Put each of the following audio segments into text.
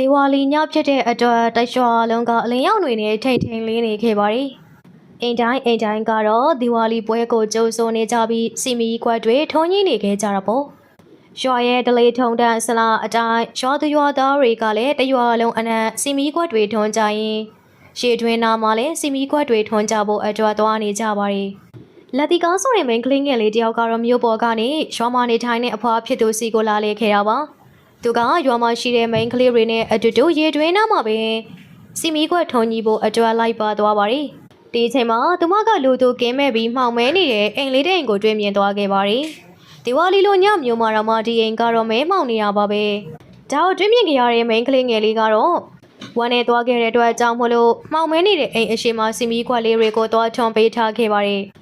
ဒေဝါလီညဖြစ်တဲ့အတွက်တရွာလုံးကအလင်းရောက်တွေနဲ့ထိတ်ထိန်လေးနေခဲ့ပါတယ်။အိမ်တိုင်းအိမ်တိုင်းကတော့ဒီဝါလီပွဲကိုကြိုးစိုးနေကြပြီးစီမီကွက်တွေထုံးကြီးနေခဲ့ကြတာပေါ့။ရွာရဲ့ဒလေးထုံတန်းဆလာအတိုင်းရွာသူရွာသားတွေကလည်းတရွာလုံးအနက်စီမီကွက်တွေထုံးကြရင်ရှေ့တွင်နာမှာလည်းစီမီကွက်တွေထုံးကြဖို့အတွက်သွားနေကြပါတယ်။လက်တီကားဆိုရင်မိန်ကလေးငယ်လေးတယောက်ကတော့မြို့ပေါ်ကနေရွာမနေထိုင်တဲ့အဖွားဖြစ်သူစီကိုလာလေခဲ့တာပါ။ သူကရွာမှာရှိတဲ့မိန်ကလေးတွေနဲ့အတူတူရေတွင်းနားမှာပဲစီမီကွက်ထုံကြီးဖို့အတွက်လိုက်ပါသွားပါတယ်။ဒီအချိန်မှာသူမကလူသူကင်းမဲ့ပြီးမှောင်မဲနေတဲ့အိမ်လေးတဲ့အိမ်ကိုတွေ့မြင်သွားခဲ့ပါတယ်။ဒီဝါလီလိုညမျိုးမှာတော့မှဒီအိမ်ကတော့မဲမှောင်နေရပါပဲ။ဒါကိုတွေ့မြင်ကြရတဲ့မိန်ကလေးငယ်လေးကတော့ဝမ်းနေသွားခဲ့တဲ့အတွက်အကြောင်းမလို့မှောင်မဲနေတဲ့အိမ်အရှိမစီမီကွက်လေးတွေကိုသွားထွန်ပေးထားခဲ့ပါတယ်။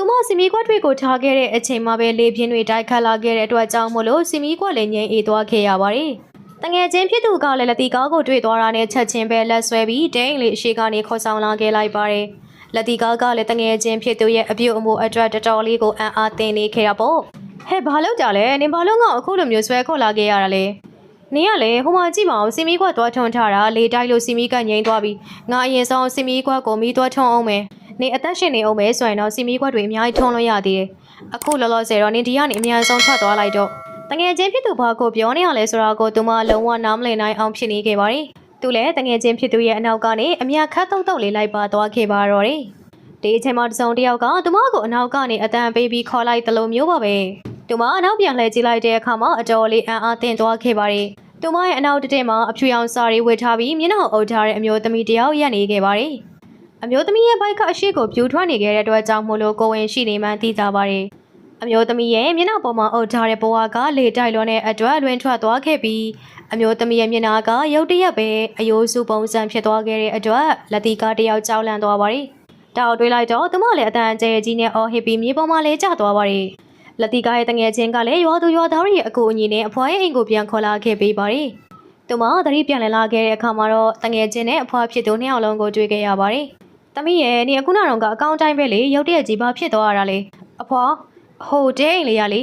သူမစီမီကွက်တွေကိုထားခဲ့တဲ့အချိန်မှာပဲလေပြင်းတွေတိုက်ခတ်လာခဲ့တဲ့အတွက်ကြောင့်မို့လို့စီမီကွက်လည်းငြိမ်အေးသွားခဲ့ရပါတယ်။တငယ်ချင်းဖြစ်သူကလည်းလက်တီကားကိုတွေ့သွားတာနဲ့ချက်ချင်းပဲလက်ဆွဲပြီးဒိန်းလေးအရှိကနေခေါ်ဆောင်လာခဲ့လိုက်ပါတယ်။လက်တီကားကလည်းတငယ်ချင်းဖြစ်သူရဲ့အပြုတ်အမူအတွက်တော်တော်လေးကိုအံ့အားသင်နေခဲ့တာပေါ့။ဟဲ့ဘာလို့ကြလဲနင်ဘာလို့ငါအခုလိုမျိုးဆွဲခေါ်လာခဲ့ရတာလဲ။နင်ကလည်းဟိုမှာကြည့်မအောင်စီမီကွက်သွားထွန်းထားတာလေတိုက်လို့စီမီကငြိမ်သွားပြီ။ငါအရင်ဆုံးစီမီကွက်ကိုမီးသွားထွန်းအောင်မယ်။ နေအသက်ရှင်နေအောင်ပဲဆိုရင်တော့စီမီခွက်တွေအများကြီးထုံးလို့ရသေးတယ်။အခုလောလောဆယ်တော့နေဒီကနေအများဆုံးထွက်သွားလိုက်တော့တငယ်ချင်းဖြစ်သူဘာကိုပြောနေရလဲဆိုတာကိုသူမလုံးဝနားမလည်နိုင်အောင်ဖြစ်နေခဲ့ပါတယ်။သူလည်းတငယ်ချင်းဖြစ်သူရဲ့အနောက်ကနေအမြခတ်တုတ်တုတ်လေးလိုက်ပါသွားခဲ့ပါတော့တယ်။ဒီအချိန်မှာတစုံတစ်ယောက်ကသူမကိုအနောက်ကနေအတန်ပေးပြီးခေါ်လိုက်သလိုမျိုးပါပဲ။သူမအနောက်ပြန်လှည့်ကြည့်လိုက်တဲ့အခါမှာအတော်လေးအံ့အားသင့်သွားခဲ့ပါတယ်။သူမရဲ့အနောက်တစ်တက်မှာအဖြူရောင်စာရီဝတ်ထားပြီးမျက်နှာကိုအုပ်ထားတဲ့အမျိုးသမီးတစ်ယောက်ရပ်နေခဲ့ပါတယ်။ အမျိုးသမီးရဲ့ဘိုက်ကအရှိကိုပြူထွက်နေခဲ့တဲ့အတွက်ကြောင့်မို့လို့ကိုဝင်ရှိနေမှန်းသိကြပါတယ်။အမျိုးသမီးရဲ့မျက်နှာပေါ်မှာအုပ်ထားတဲ့ဘဝကလေတိုက်လွန်တဲ့အတွက်လွင်ထွက်သွားခဲ့ပြီးအမျိုးသမီးရဲ့မျက်နှာကရုတ်တရက်ပဲအယိုးစုပုံစံဖြစ်သွားခဲ့တဲ့အတွက်လက်တီကတယောက်ကြောက်လန့်သွားပါတယ်။တောက်တွေးလိုက်တော့သူမလည်းအတန်အကျဲကြီးနဲ့အော်ဟစ်ပြီးမြေပေါ်မှာလဲကျသွားပါတယ်။လက်တီကရဲ့တငယ်ချင်းကလည်းရွာသူရွာသားတွေရဲ့အကူအညီနဲ့အဖွားရဲ့အိမ်ကိုပြန်ခေါ်လာခဲ့ပေးပါတယ်။သူမသတိပြန်လည်လာခဲ့တဲ့အခါမှာတော့တငယ်ချင်းနဲ့အဖွားဖြစ်သူနှစ်ယောက်လုံးကိုတွေ့ခဲ့ရပါတယ်။ သမီးရဲ့နေအခုနောက်တော့ကအကောင့်တိုင်းပဲလေရုတ်တရက်ကြီးဘာဖြစ်သွားရတာလေအဖွာဟိုတဲအိမ်လေးရလေ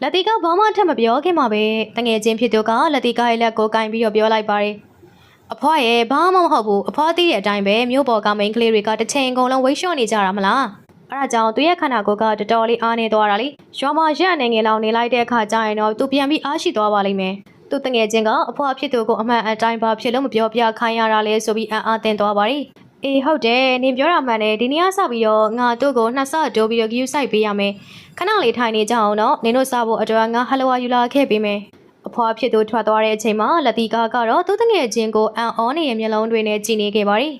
လက်တီကဘာမှထပ်မပြောခင်မှာပဲတငယ်ချင်းဖြစ်သူကလက်တီကရဲ့လက်ကိုကင်ပြီးတော့ပြောလိုက်ပါတယ်အဖွာရဲ့ဘာမှမဟုတ်ဘူးအဖွာသိတဲ့အတိုင်းပဲမြို့ပေါ်ကမိန်းကလေးတွေကတစ်ချိန်ကုန်လုံးဝိတ်လျှော့နေကြတာမလားအဲ့ဒါကြောင့်သူရဲ့ခန္ဓာကိုယ်ကတော်တော်လေးအားနေသွားတာလေရွာမှာရက်အနေငယ်လောက်နေလိုက်တဲ့အခါကျရင်တော့သူပြန်ပြီးအားရှိသွားပါလိမ့်မယ်သူတငယ်ချင်းကအဖွာဖြစ်သူကိုအမှန်အတိုင်းပါဖြစ်လို့မပြောပြခိုင်းရတာလဲဆိုပြီးအံ့အားသင့်သွားပါတယ် အေးဟုတ်တယ်နင်ပြောတာမှန်တယ်ဒီနေ့ကစပြီးတော့ငါတို့ကိုနှစ်ဆတိုးပြီးတော့ဂယူဆိုင်ပေးရမယ်ခဏလေးထိုင်နေကြအောင်တော့နင်တို့စားဖို့အတွက်ငါဟလဝါယူလာခဲ့ပေးမယ်အဖွားဖြစ်သူထွက်သွားတဲ့အချိန်မှာလက်တီကာကတော့သူ့တငယ်ချင်းကိုအံ့ဩနေရဲ့မျက်လုံးတွေနဲ့ကြည့်နေခဲ့ပါတယ်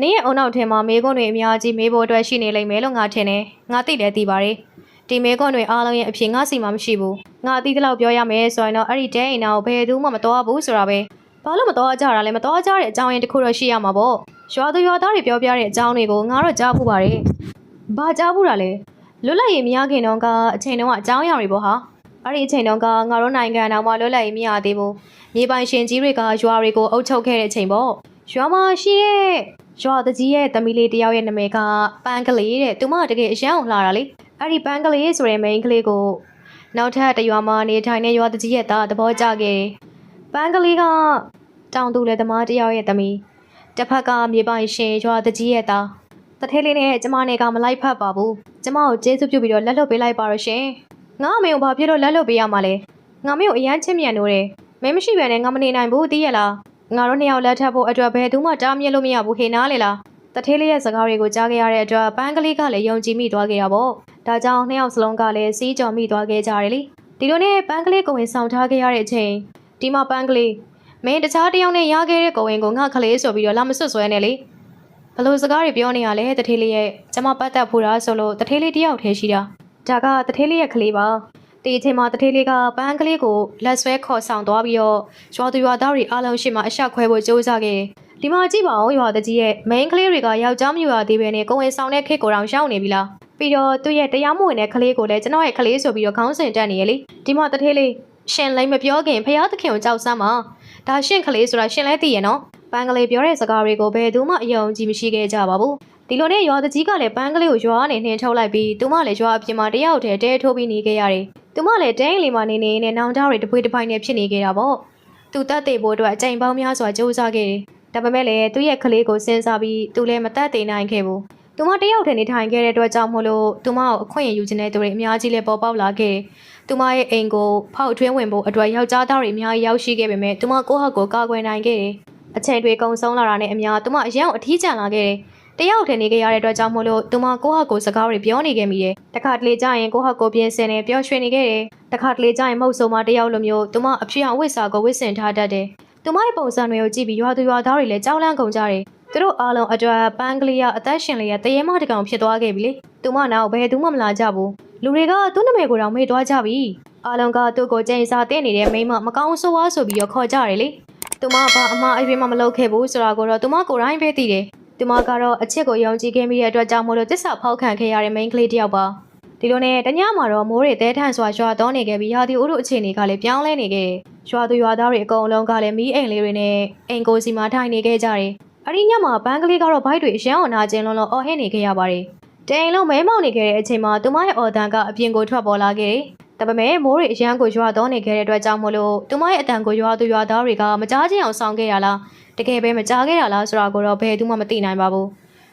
နင်ရဲ့အုံနောက်ထဲမှာမေးခွန်းတွေအများကြီးမေးဖို့အတွက်ရှိနေလိမ့်မယ်လို့ငါထင်တယ်ငါသိတယ်သိပါတယ်ဒီမေးခွန်းတွေအားလုံးရဲ့အဖြေငါစီမှာမရှိဘူးငါအသိတလောက်ပြောရမယ်ဆိုရင်တော့အဲ့ဒီတဲအိမ်နာကိုဘယ်သူမှမတော်ဘူးဆိုတာပဲ ဘာလို့မတော်ကြတာလဲမတော်ကြတဲ့အကြောင်းရင်းတစ်ခုတော့ရှိရမှာပေါ့ရွာသူရွာသားတွေပြောပြတဲ့အကြောင်းတွေကိုငါတော့ကြားဖို့ပါတယ်ဘာကြားဖို့တာလဲလွတ်လပ်ရေးမရခင်တုန်းကအချိန်တုန်းကအကြောင်းအရာတွေပေါ့ဟာအဲ့ဒီအချိန်တုန်းကငါတို့နိုင်ငံတော်မှာလွတ်လပ်ရေးမရသေးဘူးမြေပိုင်ရှင်ကြီးတွေကရွာတွေကိုအုပ်ချုပ်ခဲ့တဲ့အချိန်ပေါ့ရွာမှာရှိတဲ့ရွာတကြီးရဲ့သမီးလေးတယောက်ရဲ့နာမည်ကပန်းကလေးတဲ့သူမတကယ်အရန်အောင်လှတာလေအဲ့ဒီပန်းကလေးဆိုတဲ့မိန်းကလေးကိုနောက်ထပ်တစ်ရွာမှာနေထိုင်တဲ့ရွာတကြီးရဲ့သားသဘောကျခဲ့တယ် ပန်းကလေးကတောင်သူလေသမားတယောက်ရဲ့သမီးတစ်ဖက်ကမြေပိုင်ရှင်ရွာတကြီးရဲ့သားတထဲလေးနဲ့ကျမနဲ့ကမလိုက်ဖက်ပါဘူးကျမကိုကျေးဇူးပြုပြီးတော့လက်လွတ်ပေးလိုက်ပါတော့ရှင်ငါအမေကိုဘာဖြစ်လို့လက်လွတ်ပေးရမှာလဲငါမေကိုအရန်ချစ်မြတ်လို့တယ်မင်းမရှိဘဲနဲ့ငါမနေနိုင်ဘူးသိရလားငါတို့နှစ်ယောက်လက်ထပ်ဖို့အတွက်ဘယ်သူမှတားမြစ်လို့မရဘူးဟေနားလေလားတထဲလေးရဲ့စကားတွေကိုကြားခဲ့ရတဲ့အတွက်ပန်းကလေးကလည်းယုံကြည်မိသွားခဲ့တာပေါ့ဒါကြောင့်နှစ်ယောက်စလုံးကလည်းစီးကြော်မိသွားခဲ့ကြတယ်လေဒီလိုနဲ့ပန်းကလေးကိုဝင်ဆောင်ထားခဲ့ရတဲ့အချိန် ဒီမှာပန်းကလေးမင်းတခြားတစ်ယောက်နဲ့ရခဲ့တဲ့ကိုဝင်ကိုငါကလေးဆိုပြီးတော့လာမဆွတ်ဆွဲနဲ့လေဘလို့စကားတွေပြောနေရလဲတထေးလေးရဲ့ကျမပတ်သက်ဖို့တာဆိုလို့တထေးလေးတယောက်တည်းရှိတာဒါကတထေးလေးရဲ့ကလေးပါဒီအချိန်မှာတထေးလေးကပန်းကလေးကိုလက်ဆွဲခေါ်ဆောင်သွားပြီးတော့ရွာသူရွာသားတွေအားလုံးရှေ့မှာအရှက်ခွဲဖို့ကြိုးစားခဲ့တယ်ဒီမှာကြည့်ပါဦးရွာတကြီးရဲ့ main ကလေးတွေကယောက်ျားမယူရသေးပဲနဲ့ကိုဝင်ဆောင်တဲ့ခေတ်ကိုတောင်ရောက်နေပြီလားပြီးတော့သူ့ရဲ့တရားမဝင်တဲ့ကလေးကိုလည်းကျွန်တော်ရဲ့ကလေးဆိုပြီးတော့ခေါင်းစဉ်တက်နေရလေဒီမှာတထေးလေး ရှင်လိမ့်မပြောခင်ဖះသခင်ကိုကြောက်စမ်းပါဒါရှင့်ကလေးဆိုတာရှင်လဲသိရနော်ပန်းကလေးပြောတဲ့စကားတွေကိုဘယ်သူမှအယုံကြည်မရှိခဲ့ကြပါဘူးဒီလိုနဲ့ရွာတကြီးကလည်းပန်းကလေးကိုရွာကနေနှင်ထုတ်လိုက်ပြီးသူမလည်းရွာအပြင်မှာတယောက်တည်းတဲထိုးပြီးနေခဲ့ရတယ်သူမလည်းတဲအိမ်လေးမှာနေနေနဲ့နောင်တတွေတပွေးတစ်ပိုင်နဲ့ဖြစ်နေခဲ့တာပေါ့သူတတ်သိဖို့အတွက်အကြိမ်ပေါင်းများစွာကြိုးစားခဲ့တယ်။ဒါပေမဲ့လည်းသူ့ရဲ့ကလေးကိုစဉ်းစားပြီးသူလည်းမတတ်သိနိုင်ခဲ့ဘူး။သူမတယောက်တည်းနေထိုင်ခဲ့တဲ့အတွက်ကြောင့်မို့လို့သူမကိုအခွင့်အရေးယူခြင်းတဲ့သူတွေအများကြီးလည်းပေါ်ပေါက်လာခဲ့တယ်။ သူမရဲ့အိမ်ကိုဖောက်ထွင်းဝင်ဖို့အတွက်ယောက်ျားသားတွေအများကြီးရောက်ရှိခဲ့ပေမဲ့သူမကိုယ့်ဟောက်ကိုကာကွယ်နိုင်ခဲ့တယ်။အချိန်တွေကုန်ဆုံးလာတာနဲ့အများသူမအရင်အထီးကျန်လာခဲ့တယ်။တယောက်တည်းနေခဲ့ရတဲ့အတွက်ကြောင့်မို့လို့သူမကိုယ့်ဟောက်ကိုစကားတွေပြောနေခဲ့မိတယ်။တခါတလေကျရင်ကိုယ့်ဟောက်ကိုပြင်ဆင်နေပျော်ရွှင်နေခဲ့တယ်။တခါတလေကျရင်မဟုတ်ဆိုမှတယောက်လိုမျိုးသူမအဖြစ်အောင်ဝိစာကိုဝစ်စင်ထားတတ်တယ်။သူမရဲ့ပုံစံတွေကိုကြည့်ပြီးရွာသူရွာသားတွေလည်းကြောက်လန့်ကုန်ကြတယ်။သူတို့အားလုံးအတွက်ပန်းကလေးရအသက်ရှင်လေးရတရေမတကောင်ဖြစ်သွားခဲ့ပြီလေ။သူမနောက်ဘယ်သူမှမလာကြဘူး။ လူတွေကသူ့နာမည်ကိုတော့မေ့သွားကြပြီ။အားလုံးကသူ့ကိုကြိမ်စားတဲ့နေတဲ့မိမမကောင်းဆိုးဝါးဆိုပြီးတော့ခေါ်ကြတယ်လေ။သူမဘာအမအိမ်မှမလုပ်ခဲ့ဘူးဆိုတာကိုတော့သူမကိုယ်တိုင်ပဲသိတယ်။သူမကတော့အချစ်ကိုယုံကြည်ခဲ့မိတဲ့အတွက်ကြောင့်မို့လို့တစ္ဆာဖောက်ခံခဲ့ရတဲ့ main ကလေးတစ်ယောက်ပါဒီလိုနဲ့တညမှာတော့မိုးတွေတဲထန့်စွာရွာတော့နေခဲ့ပြီးရာသီဥတုအခြေအနေကလည်းပြောင်းလဲနေခဲ့တယ်ရွာသူရွာသားတွေအကုန်လုံးကလည်းမီးအိမ်လေးတွေနဲ့အိမ်ကိုစီမှာထိုင်နေခဲ့ကြတယ်အဲ့ဒီညမှာပန်းကလေးကတော့ဘိုက်တွေအရန်အောင်နာကျင်လုံးလုံးအော်ဟစ်နေခဲ့ရပါတယ် တအိမ်လုံးမဲမောင်နေခဲ့တဲ့အချိန်မှာသူမရဲ့အော်တန်ကအပြင်ကိုထွက်ပေါ်လာခဲ့တယ်ဒါပေမဲ့မိုးတွေအရန်ကိုရွာတော့နေခဲ့တဲ့အတွက်ကြောင့်မို့လို့သူမရဲ့အတန်ကိုရွာသူရွာသားတွေကမကြားချင်းအောင်ဆောင်ခဲ့ရလားတကယ်ပဲမကြားခဲ့ရလားဆိုတာကိုတော့ဘယ်သူမှမသိနိုင်ပါဘူး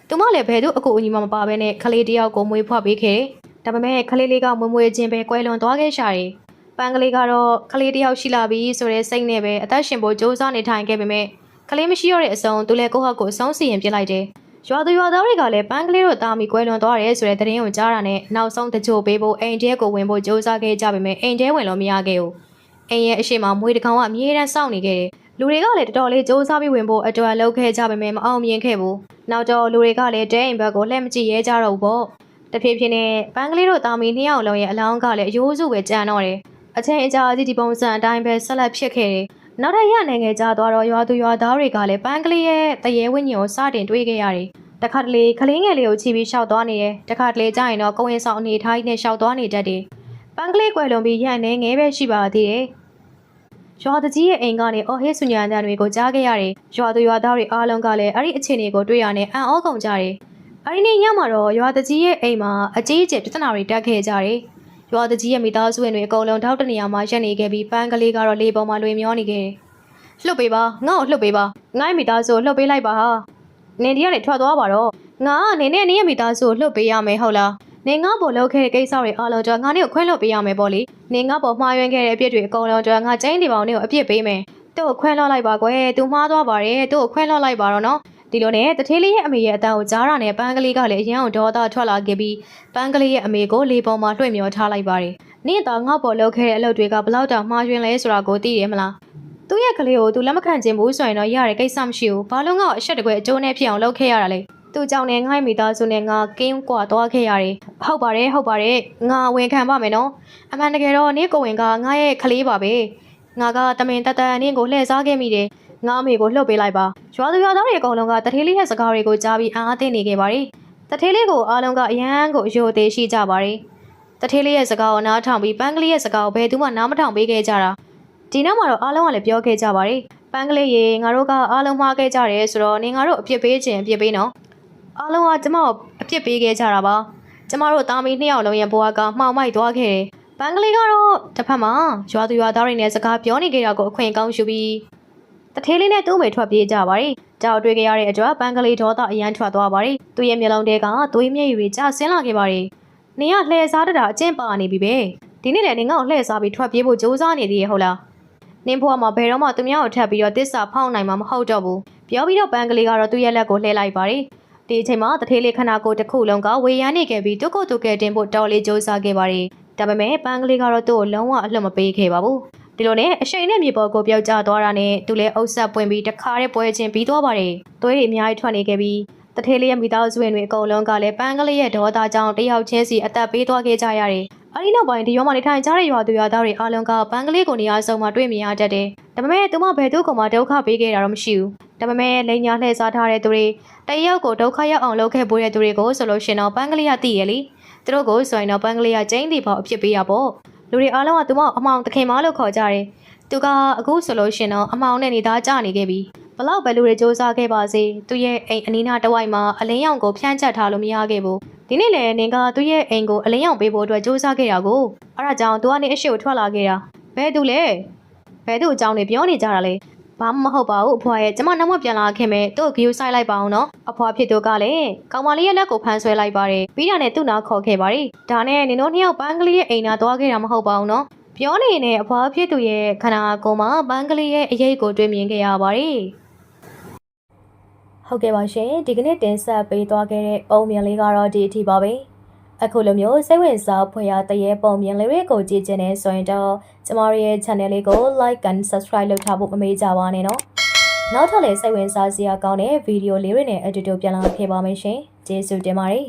သူမလည်းဘယ်သူအကူအညီမှမပါဘဲနဲ့ကလေးတယောက်ကိုမွေးဖွားပေးခဲ့တယ်ဒါပေမဲ့ကလေးလေးကမွေးမွေးချင်းပဲကွဲလွန်သွားခဲ့ရှာတယ်ပန်းကလေးကတော့ကလေးတယောက်ရှိလာပြီဆိုတဲ့စိတ်နဲ့ပဲအသက်ရှင်ဖို့ကြိုးစားနေထိုင်ခဲ့ပေမဲ့ကလေးမရှိရတဲ့အဆုံးသူလည်းကိုယ့်ဟောက်ကိုအဆုံးစီရင်ပြစ်လိုက်တယ် ရွာသူရွာသားတွေကလည်းပန်းကလေးတို့တာမီကွဲလွန်သွားတယ်ဆိုတဲ့သတင်းကိုကြားတာနဲ့နောက်ဆုံးတကြိုပေးဖို့အိမ်တဲကိုဝင်ဖို့ကြိုးစားခဲ့ကြပေမဲ့အိမ်တဲဝင်လို့မရခဲ့ဘူးအိမ်ရဲ့အရှိမမွေးတကောင်ကအမြဲတမ်းစောင့်နေခဲ့တယ်လူတွေကလည်းတော်တော်လေးစူးစမ်းပြီးဝင်ဖို့အတွက်လုပ်ခဲ့ကြပေမဲ့မအောင်မြင်ခဲ့ဘူးနောက်တော့လူတွေကလည်းတဲအိမ်ဘက်ကိုလှည့်မကြည့်ရဲကြတော့ဘူးပေါ့တဖြည်းဖြည်းနဲ့ပန်းကလေးတို့တာမီနှစ်ယောက်လုံးရဲ့အလောင်းကလည်းအယိုးစုပဲကြံတော့တယ်အချိန်အကြာကြီးဒီပုံစံအတိုင်းပဲဆက်လက်ဖြစ်ခဲ့တယ် နောက်ထပ်ရနိုင်ငံကြသွားတော့ရွာသူရွာသားတွေကလည်းပန်းကလေးရဲ့တရေဝိညာဉ်ကိုစတင်တွေးခဲ့ရတယ်တခါတလေကလေးငယ်လေးကိုချီပြီးရှောက်သွားနေတယ်တခါတလေကျရင်တော့ကိုဝင်ဆောင်အနေထားကြီးနဲ့ရှောက်သွားနေတတ်တယ်ပန်းကလေးကွယ်လွန်ပြီးရန်နေငဲပဲရှိပါသေးတယ်ရွာတကြီးရဲ့အိမ်ကနေအော်ဟစ်ဆူညာတန်တွေကိုကြားခဲ့ရတယ်ရွာသူရွာသားတွေအားလုံးကလည်းအဲ့ဒီအခြေအနေကိုတွေ့ရနဲ့အံ့ဩကုန်ကြတယ်အဲ့ဒီနေ့ညမှာတော့ရွာတကြီးရဲ့အိမ်မှာအကြီးအကျယ်ပြဿနာတွေတက်ခဲ့ကြတယ် ရွာတကြီးရဲ့မိသားစုဝင်တွေအကုန်လုံးထောက်တနေရာမှာရက်နေခဲ့ပြီးပန်းကလေးကတော့လေပေါ်မှာလွေမျောနေခဲ့တယ်လှုပ်ပေးပါငါ့ကိုလှုပ်ပေးပါငါ့မိသားစုကိုလှုပ်ပေးလိုက်ပါဟာနင်ဒီကနေထွက်သွားပါတော့ငါကနေနဲ့နင်ရဲ့မိသားစုကိုလှုပ်ပေးရမယ်ဟုတ်လားနင်ငါ့ပေါ်လုပ်ခဲ့တဲ့ကိစ္စတွေအားလုံးတော့ငါနဲ့ကိုခွင့်လွှတ်ပေးရမယ်ပေါ့လေနင်ငါ့ပေါ်မှားယွင်းခဲ့တဲ့အပြစ်တွေအကုန်လုံးတော့ငါကျင်းဒီပေါင်းနဲ့ကိုအပြစ်ပေးမယ်သူ့ကိုခွင့်လွှတ်လိုက်ပါကွယ်သူမှားသွားပါတယ်သူ့ကိုခွင့်လွှတ်လိုက်ပါတော့နော် ဒီလိုနဲ့တထေးလေးရဲ့အမေရဲ့အတန်ကိုကြားရတဲ့ပန်းကလေးကလည်းအရင်ကဒေါသထွက်လာခဲ့ပြီးပန်းကလေးရဲ့အမေကိုလေပေါ်မှာလွှင့်မျောထားလိုက်ပါတယ်နင့်တော့ငါ့ပေါ်လုပ်ခဲ့တဲ့အလုပ်တွေကဘလောက်တောင်မှားယွင်းလဲဆိုတာကိုသိတယ်မလားသူ့ရဲ့ကလေးကိုသူလက်မခံခြင်းဘူးဆိုရင်တော့ရတဲ့ကိစ္စမရှိဘူးဘာလို့ငါ့ကိုအဆက်တကွယ်အကျိုးနဲ့ဖြစ်အောင်လုပ်ခဲ့ရတာလဲသူ့ကြောင့်နဲ့ငါ့မိသားစုနဲ့ငါကင်းကွာသွားခဲ့ရတယ်ဟုတ်ပါတယ်ဟုတ်ပါတယ်ငါဝန်ခံပါမယ်နော်အမှန်တကယ်တော့နင့်ကိုဝင်ကငါရဲ့ကလေးပါပဲငါကတမင်တတန်နင့်ကိုလှည့်စားခဲ့မိတယ် ငါအမေကိုလှုပ်ပေးလိုက်ပါရွာသူရွာသားတွေအကုန်လုံးကတထေးလေးရဲ့စကားတွေကိုကြားပြီးအားအသင့်နေခဲ့ပါတယ်တထေးလေးကိုအားလုံးကအရန်ကိုအယိုသေးရှိကြပါတယ်တထေးလေးရဲ့စကားကိုနားထောင်ပြီးပန်းကလေးရဲ့စကားကိုဘယ်သူမှနားမထောင်ပေးခဲ့ကြတာဒီနောက်မှာတော့အားလုံးကလည်းပြောခဲ့ကြပါတယ်ပန်းကလေးရေငါတို့ကအားလုံးမှားခဲ့ကြတယ်ဆိုတော့နေငါတို့အပြစ်ပေးခြင်းအပြစ်ပေးနော်အားလုံးကကျမကိုအပြစ်ပေးခဲ့ကြတာပါကျမတို့တာမီနှစ်ယောက်လုံးရဲ့ဘဝကမှောင်မိုက်သွားခဲ့တယ်ပန်းကလေးကတော့တစ်ဖက်မှာရွာသူရွာသားတွေနဲ့စကားပြောနေကြတာကိုအခွင့်ကောင်းယူပြီး တထေးလေးနဲ့သူ့မိထွက်ပြေးကြပါတယ်။ကြောက်တွေ့ကြရတဲ့အတွက်ပန်းကလေးဒေါသအရန်ထွက်သွားပါတယ်။သူ့ရဲ့မျက်လုံးထဲကသွေးမျက်ရည်တွေကျဆင်းလာခဲ့ပါတယ်။နင်ကလှည့်စားတတာအကျင့်ပါနေပြီပဲ။ဒီနေ့လည်းနင်ကလှည့်စားပြီးထွက်ပြေးဖို့ကြိုးစားနေသေးရဲ့ဟုတ်လား။နင်ဘွားမှာဘယ်တော့မှသူများကိုထပ်ပြီးတော့တစ္ဆာဖောက်နိုင်မှာမဟုတ်တော့ဘူး။ပြောပြီးတော့ပန်းကလေးကတော့သူ့ရဲ့လက်ကိုလှည့်လိုက်ပါတယ်။ဒီအချိန်မှာတထေးလေးခဏကိုတစ်ခုလုံးကဝေရမ်းနေခဲ့ပြီးသူ့ကိုယ်သူကဲတင်ဖို့တော်လေးကြိုးစားခဲ့ပါတယ်။ဒါပေမဲ့ပန်းကလေးကတော့သူ့ကိုလုံးဝအလှမပေးခဲ့ပါဘူး။ ဒီလိုနဲ့အရှိန်နဲ့မြေပေါ်ကိုပြောက်ကျသွားတာနဲ့သူလည်းအုပ်ဆက်ပွင့်ပြီးတခါတည်းပွဲချင်းပြီးသွားပါတယ်။သွေးတွေအများကြီးထွက်နေခဲ့ပြီးတထေးလေးရဲ့မိသားစုဝင်တွေအကုန်လုံးကလည်းပန်းကလေးရဲ့ဒေါသကြောင့်တယောက်ချင်းစီအသက်ပေးသွားခဲ့ကြရတယ်။အဲဒီနောက်ပိုင်းဒီရောမနေထိုင်ကြတဲ့ရွာသူရွာသားတွေအားလုံးကပန်းကလေးကိုနေရာဆုံးမှာတွေ့မြင်ရတတ်တယ်။ဒါပေမဲ့သူမဘယ်သူကမှဒုက္ခပေးခဲ့တာတော့မရှိဘူး။ဒါပေမဲ့လိန်ညာလှည့်စားထားတဲ့သူတွေတယောက်ကိုဒုက္ခရောက်အောင်လုပ်ခဲ့ပိုးတဲ့သူတွေကိုဆိုလို့ရှင်တော့ပန်းကလေးကသိရလေ။သူတို့ကိုဆိုရင်တော့ပန်းကလေးကကျင်းတီပေါအဖြစ်ပေးရပေါ့။ လူတွေအားလုံးကသူမကိုအမောင်တခင်မလို့ခေါ်ကြတယ်။သူကအခုဆိုလို့ရှင်တော့အမောင်နဲ့နေသားကြနေခဲ့ပြီ။ဘလောက်ပဲလူတွေစူးစမ်းခဲ့ပါစေသူရဲ့အိမ်အနီးနားတစ်ဝိုက်မှာအလင်းရောင်ကိုဖြန့်ကျက်ထားလို့မရခဲ့ဘူး။ဒီနေ့လည်းနင်ကသူ့ရဲ့အိမ်ကိုအလင်းရောင်ပေးဖို့အတွက်စူးစမ်းခဲ့တာကိုအဲ့ဒါကြောင့်သူကနေအရှိကိုထွက်လာခဲ့တာ။ဘယ်သူလဲ။ဘယ်သူအကြောင်းတွေပြောနေကြတာလဲ ဘာမှမဟုတ်ပါဘူးအဖွာရဲ့ကျမနောက်မှပြန်လာခင်မဲ့သူ့ကိုဂီယူဆိုင်လိုက်ပါအောင်နော်အဖွာဖြစ်သူကလည်းကောင်မလေးရဲ့လက်ကိုဖမ်းဆွဲလိုက်ပါတယ်ပြီးတာနဲ့သူ့နာခေါ်ခဲ့ပါတယ်ဒါနဲ့နင်တို့နှစ်ယောက်ပန်းကလေးရဲ့အိမ်နာသွားခဲ့တာမဟုတ်ပါဘူးနော်ပြောနေနေအဖွာဖြစ်သူရဲ့ခန္ဓာကိုယ်မှာပန်းကလေးရဲ့အရေးကိုတွေ့မြင်ခဲ့ရပါတယ်ဟုတ်ကဲ့ပါရှင်ဒီကနေ့တင်ဆက်ပေးသွားခဲ့တဲ့ပုံမြင်လေးကတော့ဒီအထိပါပဲ အခုလိုမျိုးစိတ်ဝင်စားဖွယ်ရာတရေပုံမြင်လေးတွေကိုကြည့်ချင်နေဆိုရင်တော့ကျမတို့ရဲ့ channel လေးကို like and subscribe လုပ်ထားဖို့မမေ့ကြပါနဲ့နော်နောက်ထပ်လည်းစိတ်ဝင်စားစရာကောင်းတဲ့ဗီဒီယိုလေးတွေနဲ့အတူတူပြန်လာခဲ့ပါမယ်ရှင်ကျေးဇူးတင်ပါတယ်